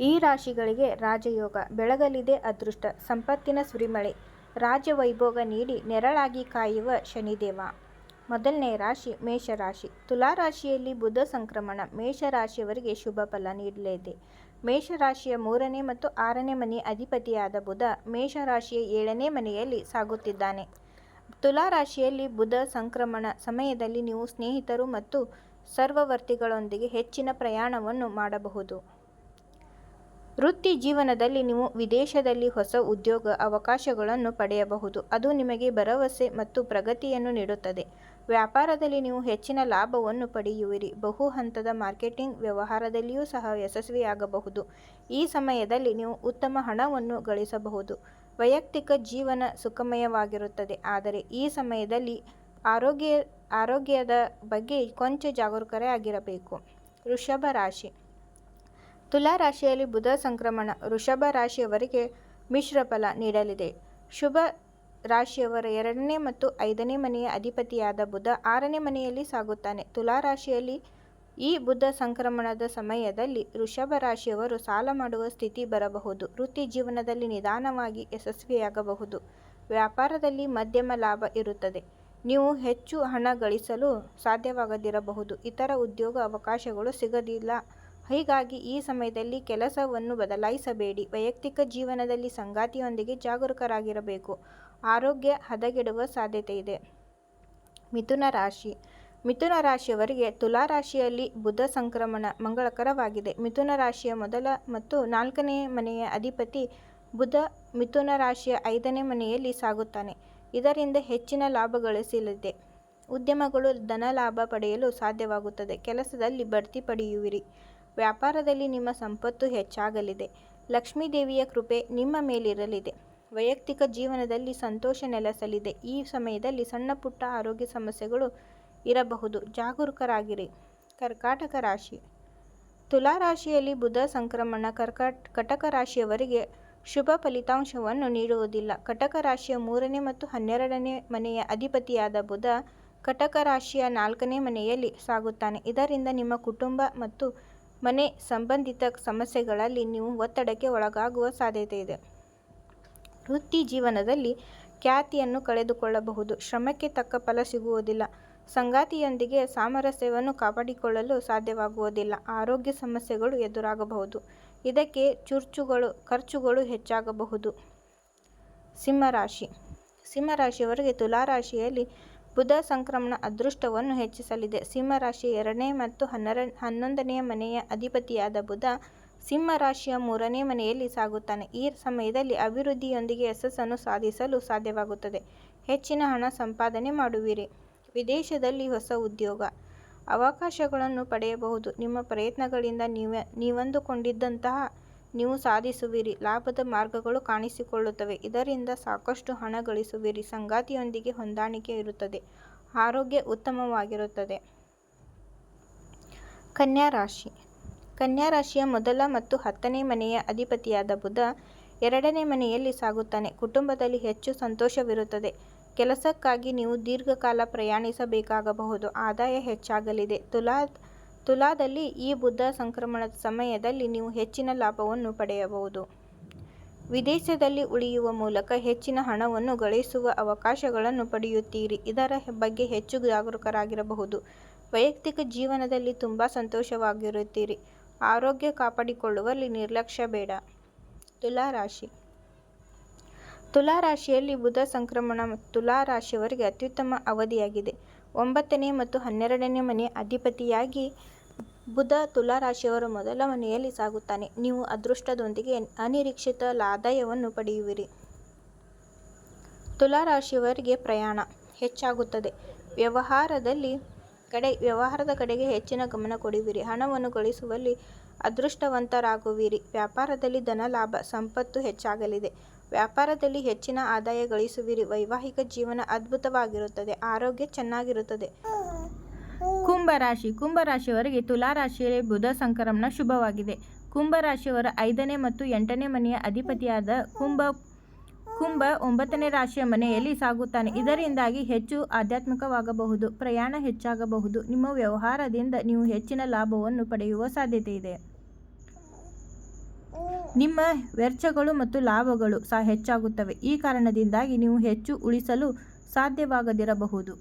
ಈ ರಾಶಿಗಳಿಗೆ ರಾಜಯೋಗ, ಬೆಳಗಲಿದೆ ಅದೃಷ್ಟ, ಸಂಪತ್ತಿನ ಸುರಿಮಳೆ ರಾಜವೈಭೋಗ ನೀಡಿ ನೆರಳಾಗಿ ಕಾಯುವ ಶನಿದೇವ. ಮೊದಲನೇ ರಾಶಿ, ಮೇಷರಾಶಿ. ತುಲಾರಾಶಿಯಲ್ಲಿ ಬುಧ ಸಂಕ್ರಮಣ, ಮೇಷರಾಶಿಯವರಿಗೆ ಶುಭ ಫಲ ನೀಡಲಿದೆ. ಮೇಷರಾಶಿಯ ಮೂರನೇ ಮತ್ತು ಆರನೇ ಮನೆ ಅಧಿಪತಿಯಾದ ಬುಧ ಮೇಷರಾಶಿಯ ಏಳನೇ ಮನೆಯಲ್ಲಿ ಸಾಗುತ್ತಿದ್ದಾನೆ. ತುಲಾರಾಶಿಯಲ್ಲಿ ಬುಧ ಸಂಕ್ರಮಣ ಸಮಯದಲ್ಲಿ ನೀವು ಸ್ನೇಹಿತರು ಮತ್ತು ಸರ್ವವರ್ತಿಗಳೊಂದಿಗೆ ಹೆಚ್ಚಿನ ಪ್ರಯಾಣವನ್ನು ಮಾಡಬಹುದು. ವೃತ್ತಿ ಜೀವನದಲ್ಲಿ ನೀವು ವಿದೇಶದಲ್ಲಿ ಹೊಸ ಉದ್ಯೋಗ ಅವಕಾಶಗಳನ್ನು ಪಡೆಯಬಹುದು. ಅದು ನಿಮಗೆ ಭರವಸೆ ಮತ್ತು ಪ್ರಗತಿಯನ್ನು ನೀಡುತ್ತದೆ. ವ್ಯಾಪಾರದಲ್ಲಿ ನೀವು ಹೆಚ್ಚಿನ ಲಾಭವನ್ನು ಪಡೆಯುವಿರಿ. ಬಹು ಹಂತದ ಮಾರ್ಕೆಟಿಂಗ್ ವ್ಯವಹಾರದಲ್ಲಿಯೂ ಸಹ ಯಶಸ್ವಿಯಾಗಬಹುದು. ಈ ಸಮಯದಲ್ಲಿ ನೀವು ಉತ್ತಮ ಹಣವನ್ನು ಗಳಿಸಬಹುದು. ವೈಯಕ್ತಿಕ ಜೀವನ ಸುಖಮಯವಾಗಿರುತ್ತದೆ. ಆದರೆ ಈ ಸಮಯದಲ್ಲಿ ಆರೋಗ್ಯ, ಆರೋಗ್ಯದ ಬಗ್ಗೆ ಕೊಂಚ ಜಾಗರೂಕರಾಗಿರಬೇಕು. ವೃಷಭ ರಾಶಿ. ತುಲಾ ರಾಶಿಯಲ್ಲಿ ಬುಧ ಸಂಕ್ರಮಣ, ವೃಷಭ ರಾಶಿಯವರಿಗೆ ಮಿಶ್ರ ಫಲ ನೀಡಲಿದೆ. ಶುಭ ರಾಶಿಯವರ ಎರಡನೇ ಮತ್ತು ಐದನೇ ಮನೆಯ ಅಧಿಪತಿಯಾದ ಬುಧ ಆರನೇ ಮನೆಯಲ್ಲಿ ಸಾಗುತ್ತಾನೆ. ತುಲಾ ರಾಶಿಯಲ್ಲಿ ಈ ಬುಧ ಸಂಕ್ರಮಣದ ಸಮಯದಲ್ಲಿ ವೃಷಭ ರಾಶಿಯವರು ಸಾಲ ಮಾಡುವ ಸ್ಥಿತಿ ಬರಬಹುದು. ವೃತ್ತಿ ಜೀವನದಲ್ಲಿ ನಿಧಾನವಾಗಿ ಯಶಸ್ವಿಯಾಗಬಹುದು. ವ್ಯಾಪಾರದಲ್ಲಿ ಮಧ್ಯಮ ಲಾಭ ಇರುತ್ತದೆ. ನೀವು ಹೆಚ್ಚು ಹಣ ಗಳಿಸಲು ಸಾಧ್ಯವಾಗದಿರಬಹುದು. ಇತರ ಉದ್ಯೋಗ ಅವಕಾಶಗಳು ಸಿಗದಿಲ್ಲ. ಹೀಗಾಗಿ ಈ ಸಮಯದಲ್ಲಿ ಕೆಲಸವನ್ನು ಬದಲಾಯಿಸಬೇಡಿ. ವೈಯಕ್ತಿಕ ಜೀವನದಲ್ಲಿ ಸಂಗಾತಿಯೊಂದಿಗೆ ಜಾಗರೂಕರಾಗಿರಬೇಕು. ಆರೋಗ್ಯ ಹದಗೆಡುವ ಸಾಧ್ಯತೆ ಇದೆ. ಮಿಥುನ ರಾಶಿ. ಮಿಥುನ ರಾಶಿಯವರಿಗೆ ತುಲಾ ರಾಶಿಯಲ್ಲಿ ಬುಧ ಸಂಕ್ರಮಣ ಮಂಗಳಕರವಾಗಿದೆ. ಮಿಥುನ ರಾಶಿಯ ಮೊದಲ ಮತ್ತು ನಾಲ್ಕನೇ ಮನೆಯ ಅಧಿಪತಿ ಬುಧ ಮಿಥುನ ರಾಶಿಯ ಐದನೇ ಮನೆಯಲ್ಲಿ ಸಾಗುತ್ತಾನೆ. ಇದರಿಂದ ಹೆಚ್ಚಿನ ಲಾಭ ಗಳಿಸಲಿದೆ. ಉದ್ಯಮಗಳು ಧನ ಲಾಭ ಪಡೆಯಲು ಸಾಧ್ಯವಾಗುತ್ತದೆ. ಕೆಲಸದಲ್ಲಿ ಬಡ್ತಿ ಪಡೆಯುವಿರಿ. ವ್ಯಾಪಾರದಲ್ಲಿ ನಿಮ್ಮ ಸಂಪತ್ತು ಹೆಚ್ಚಾಗಲಿದೆ. ಲಕ್ಷ್ಮೀದೇವಿಯ ಕೃಪೆ ನಿಮ್ಮ ಮೇಲಿರಲಿದೆ. ವೈಯಕ್ತಿಕ ಜೀವನದಲ್ಲಿ ಸಂತೋಷ ನೆಲೆಸಲಿದೆ. ಈ ಸಮಯದಲ್ಲಿ ಸಣ್ಣ ಪುಟ್ಟ ಆರೋಗ್ಯ ಸಮಸ್ಯೆಗಳು ಇರಬಹುದು. ಜಾಗರೂಕರಾಗಿರಿ. ಕರ್ಕಾಟಕ ರಾಶಿ. ತುಲಾ ರಾಶಿಯಲ್ಲಿ ಬುಧ ಸಂಕ್ರಮಣ ಕರ್ಕಾಟ, ಕಟಕ ರಾಶಿಯವರಿಗೆ ಶುಭ ಫಲಿತಾಂಶವನ್ನು ನೀಡುವುದಿಲ್ಲ. ಕಟಕ ರಾಶಿಯ ಮೂರನೇ ಮತ್ತು ಹನ್ನೆರಡನೇ ಮನೆಯ ಅಧಿಪತಿಯಾದ ಬುಧ ಕಟಕ ರಾಶಿಯ ನಾಲ್ಕನೇ ಮನೆಯಲ್ಲಿ ಸಾಗುತ್ತಾನೆ. ಇದರಿಂದ ನಿಮ್ಮ ಕುಟುಂಬ ಮತ್ತು ಮನೆ ಸಂಬಂಧಿತ ಸಮಸ್ಯೆಗಳಲ್ಲಿ ನೀವು ಒತ್ತಡಕ್ಕೆ ಒಳಗಾಗುವ ಸಾಧ್ಯತೆ ಇದೆ. ವೃತ್ತಿ ಜೀವನದಲ್ಲಿ ಖ್ಯಾತಿಯನ್ನು ಕಳೆದುಕೊಳ್ಳಬಹುದು. ಶ್ರಮಕ್ಕೆ ತಕ್ಕ ಫಲ ಸಿಗುವುದಿಲ್ಲ. ಸಂಗಾತಿಯೊಂದಿಗೆ ಸಾಮರಸ್ಯವನ್ನು ಕಾಪಾಡಿಕೊಳ್ಳಲು ಸಾಧ್ಯವಾಗುವುದಿಲ್ಲ. ಆರೋಗ್ಯ ಸಮಸ್ಯೆಗಳು ಎದುರಾಗಬಹುದು. ಇದಕ್ಕೆ ಚುರ್ಚುಗಳು, ಖರ್ಚುಗಳು ಹೆಚ್ಚಾಗಬಹುದು. ಸಿಂಹರಾಶಿ. ಸಿಂಹರಾಶಿಯವರಿಗೆ ತುಲಾರಾಶಿಯಲ್ಲಿ ಬುಧ ಸಂಕ್ರಮಣ ಅದೃಷ್ಟವನ್ನು ಹೆಚ್ಚಿಸಲಿದೆ. ಸಿಂಹರಾಶಿಯ ಎರಡನೇ ಮತ್ತು ಹನ್ನೆರ, ಹನ್ನೊಂದನೆಯ ಮನೆಯ ಅಧಿಪತಿಯಾದ ಬುಧ ಸಿಂಹ ರಾಶಿಯ ಮೂರನೇ ಮನೆಯಲ್ಲಿ ಸಾಗುತ್ತಾನೆ. ಈ ಸಮಯದಲ್ಲಿ ಅಭಿವೃದ್ಧಿಯೊಂದಿಗೆ ಯಶಸ್ಸನ್ನು ಸಾಧಿಸಲು ಸಾಧ್ಯವಾಗುತ್ತದೆ. ಹೆಚ್ಚಿನ ಹಣ ಸಂಪಾದನೆ ಮಾಡುವಿರಿ. ವಿದೇಶದಲ್ಲಿ ಹೊಸ ಉದ್ಯೋಗ, ಅವಕಾಶಗಳನ್ನು ಪಡೆಯಬಹುದು. ನಿಮ್ಮ ಪ್ರಯತ್ನಗಳಿಂದ ನೀವ, ನೀವಂದುಕೊಂಡಿದ್ದಂತಹ ನೀವು ಸಾಧಿಸುವಿರಿ. ಲಾಭದ ಮಾರ್ಗಗಳು ಕಾಣಿಸಿಕೊಳ್ಳುತ್ತವೆ. ಇದರಿಂದ ಸಾಕಷ್ಟು ಹಣ ಗಳಿಸುವಿರಿ. ಸಂಗಾತಿಯೊಂದಿಗೆ ಹೊಂದಾಣಿಕೆ ಇರುತ್ತದೆ. ಆರೋಗ್ಯ ಉತ್ತಮವಾಗಿರುತ್ತದೆ. ಕನ್ಯಾ ರಾಶಿ. ಕನ್ಯಾ ರಾಶಿಯ ಮೊದಲ ಮತ್ತು ಹತ್ತನೇ ಮನೆಯ ಅಧಿಪತಿಯಾದ ಬುಧ ಎರಡನೇ ಮನೆಯಲ್ಲಿ ಸಾಗುತ್ತಾನೆ. ಕುಟುಂಬದಲ್ಲಿ ಹೆಚ್ಚು ಸಂತೋಷವಿರುತ್ತದೆ. ಕೆಲಸಕ್ಕಾಗಿ ನೀವು ದೀರ್ಘಕಾಲ ಪ್ರಯಾಣಿಸಬೇಕಾಗಬಹುದು. ಆದಾಯ ಹೆಚ್ಚಾಗಲಿದೆ. ತುಲಾ ತುಲಾದಲ್ಲಿ ಈ ಬುಧ ಸಂಕ್ರಮಣದ ಸಮಯದಲ್ಲಿ ನೀವು ಹೆಚ್ಚಿನ ಲಾಭವನ್ನು ಪಡೆಯಬಹುದು. ವಿದೇಶದಲ್ಲಿ ಉಳಿಯುವ ಮೂಲಕ ಹೆಚ್ಚಿನ ಹಣವನ್ನು ಗಳಿಸುವ ಅವಕಾಶಗಳನ್ನು ಪಡೆಯುತ್ತೀರಿ. ಇದರ ಬಗ್ಗೆ ಹೆಚ್ಚು ಜಾಗರೂಕರಾಗಿರಬಹುದು. ವೈಯಕ್ತಿಕ ಜೀವನದಲ್ಲಿ ತುಂಬ ಸಂತೋಷವಾಗಿರುತ್ತೀರಿ. ಆರೋಗ್ಯ ಕಾಪಾಡಿಕೊಳ್ಳುವಲ್ಲಿ ನಿರ್ಲಕ್ಷ್ಯ ಬೇಡ. ತುಲಾ ರಾಶಿ. ತುಲಾ ರಾಶಿಯಲ್ಲಿ ಬುಧ ಸಂಕ್ರಮಣ ತುಲಾ ರಾಶಿಯವರಿಗೆ ಅತ್ಯುತ್ತಮ ಅವಧಿಯಾಗಿದೆ. ಒಂಬತ್ತನೇ ಮತ್ತು ಹನ್ನೆರಡನೇ ಮನೆ ಅಧಿಪತಿಯಾಗಿ ಬುಧ ತುಲಾರಾಶಿಯವರ ಮೊದಲ ಮನೆಯಲ್ಲಿ ಸಾಗುತ್ತಾನೆ. ನೀವು ಅದೃಷ್ಟದೊಂದಿಗೆ ಅನಿರೀಕ್ಷಿತ ಆದಾಯವನ್ನು ಪಡೆಯುವಿರಿ. ತುಲಾರಾಶಿಯವರಿಗೆ ಪ್ರಯಾಣ ಹೆಚ್ಚಾಗುತ್ತದೆ. ವ್ಯವಹಾರದಲ್ಲಿ ಕಡೆ ವ್ಯವಹಾರದ ಕಡೆಗೆ ಹೆಚ್ಚಿನ ಗಮನ ಕೊಡುವಿರಿ. ಹಣವನ್ನು ಗಳಿಸುವಲ್ಲಿ ಅದೃಷ್ಟವಂತರಾಗುವಿರಿ. ವ್ಯಾಪಾರದಲ್ಲಿ ಧನ ಲಾಭ ಸಂಪತ್ತು ಹೆಚ್ಚಾಗಲಿದೆ. ವ್ಯಾಪಾರದಲ್ಲಿ ಹೆಚ್ಚಿನ ಆದಾಯ ಗಳಿಸುವಿರಿ. ವೈವಾಹಿಕ ಜೀವನ ಅದ್ಭುತವಾಗಿರುತ್ತದೆ. ಆರೋಗ್ಯ ಚೆನ್ನಾಗಿರುತ್ತದೆ. ಕುಂಭ ರಾಶಿ ಕುಂಭ ರಾಶಿಯವರಿಗೆ ತುಲಾ ರಾಶಿಯಲ್ಲಿ ಬುಧ ಸಂಕ್ರಮಣ ಶುಭವಾಗಿದೆ. ಕುಂಭ ರಾಶಿಯವರ ಐದನೇ ಮತ್ತು ಎಂಟನೇ ಮನೆಯ ಅಧಿಪತಿಯಾದ ಕುಂಭ ಕುಂಭ ಒಂಬತ್ತನೇ ರಾಶಿಯ ಮನೆಯಲ್ಲಿ ಸಾಗುತ್ತಾನೆ. ಇದರಿಂದಾಗಿ ಹೆಚ್ಚು ಆಧ್ಯಾತ್ಮಿಕವಾಗಬಹುದು. ಪ್ರಯಾಣ ಹೆಚ್ಚಾಗಬಹುದು. ನಿಮ್ಮ ವ್ಯವಹಾರದಿಂದ ನೀವು ಹೆಚ್ಚಿನ ಲಾಭವನ್ನು ಪಡೆಯುವ ಸಾಧ್ಯತೆ ಇದೆ ನಿಮ್ಮ ವೆಚ್ಚಗಳು ಮತ್ತು ಲಾಭಗಳು ಸಹ ಹೆಚ್ಚಾಗುತ್ತವೆ. ಈ ಕಾರಣದಿಂದಾಗಿ ನೀವು ಹೆಚ್ಚು ಉಳಿಸಲು ಸಾಧ್ಯವಾಗದಿರಬಹುದು.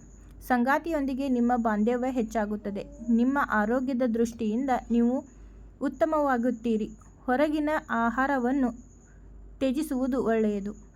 ಸಂಗಾತಿಯೊಂದಿಗೆ ನಿಮ್ಮ ಬಾಂಧವ್ಯ ಹೆಚ್ಚಾಗುತ್ತದೆ. ನಿಮ್ಮ ಆರೋಗ್ಯದ ದೃಷ್ಟಿಯಿಂದ ನೀವು ಉತ್ತಮವಾಗುತ್ತೀರಿ. ಹೊರಗಿನ ಆಹಾರವನ್ನು ತ್ಯಜಿಸುವುದು ಒಳ್ಳೆಯದು.